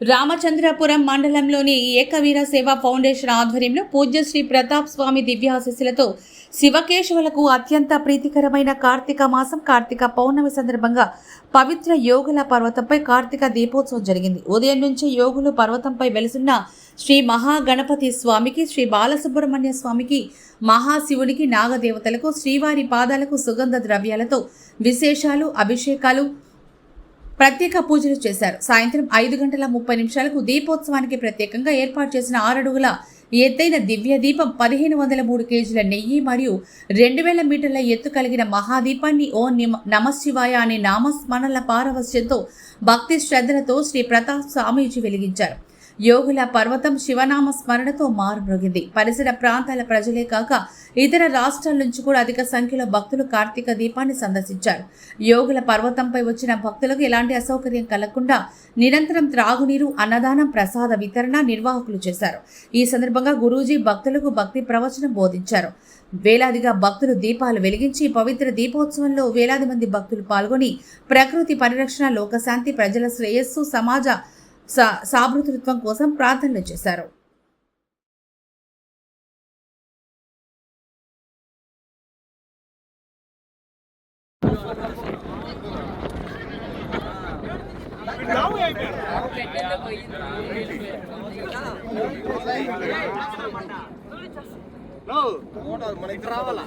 రామచంద్రపురం మండలంలోని ఏకవీర సేవా ఫౌండేషన్ ఆధ్వర్యంలో పూజ్య శ్రీ ప్రతాప్ స్వామి దివ్యాశిస్సులతో శివకేశవులకు అత్యంత ప్రీతికరమైన కార్తీక మాసం కార్తీక పౌర్ణమి సందర్భంగా పవిత్ర యోగుల పర్వతంపై కార్తీక దీపోత్సవం జరిగింది. ఉదయం నుంచి యోగులు పర్వతంపై వెలుసున్న శ్రీ మహాగణపతి స్వామికి శ్రీ బాలసుబ్రహ్మణ్య స్వామికి మహాశివునికి నాగదేవతలకు శ్రీవారి పాదాలకు సుగంధ ద్రవ్యాలతో విశేషాలు అభిషేకాలు ప్రత్యేక పూజలు చేశారు. సాయంత్రం ఐదు గంటల ముప్పై నిమిషాలకు దీపోత్సవానికి ప్రత్యేకంగా ఏర్పాటు చేసిన ఆరడుగుల ఎత్తైన దివ్య దీపం పదిహేను వందల మూడు కేజీల నెయ్యి మరియు రెండు వేల మీటర్ల ఎత్తు కలిగిన మహాదీపాన్ని ఓ నిమ నమశివాయ అనే నామస్మరణల పారవశ్యంతో భక్తి శ్రద్ధలతో శ్రీ ప్రతాప్ స్వామీజీ వెలిగించారు. యోగుల పర్వతం శివనామ స్మరణతో మారుమ్రోగింది. పరిసర ప్రాంతాల ప్రజలే కాక ఇతర రాష్ట్రాల నుంచి కూడా అధిక సంఖ్యలో భక్తులు కార్తీక దీపాన్ని సందర్శించారు. యోగుల పర్వతంపై వచ్చిన భక్తులకు ఎలాంటి అసౌకర్యం కలగకుండా నిరంతరం త్రాగునీరు అన్నదానం ప్రసాద వితరణ నిర్వాహకులు చేశారు. ఈ సందర్భంగా గురూజీ భక్తులకు భక్తి ప్రవచనం బోధించారు. వేలాదిగా భక్తులు దీపాలు వెలిగించి పవిత్ర దీపోత్సవంలో వేలాది మంది భక్తులు పాల్గొని ప్రకృతి పరిరక్షణ లోకశాంతి ప్రజల శ్రేయస్సు సమాజ సా సాభృతృత్వం కోసం ప్రార్థనలు చేశారు. మనకి రావాలా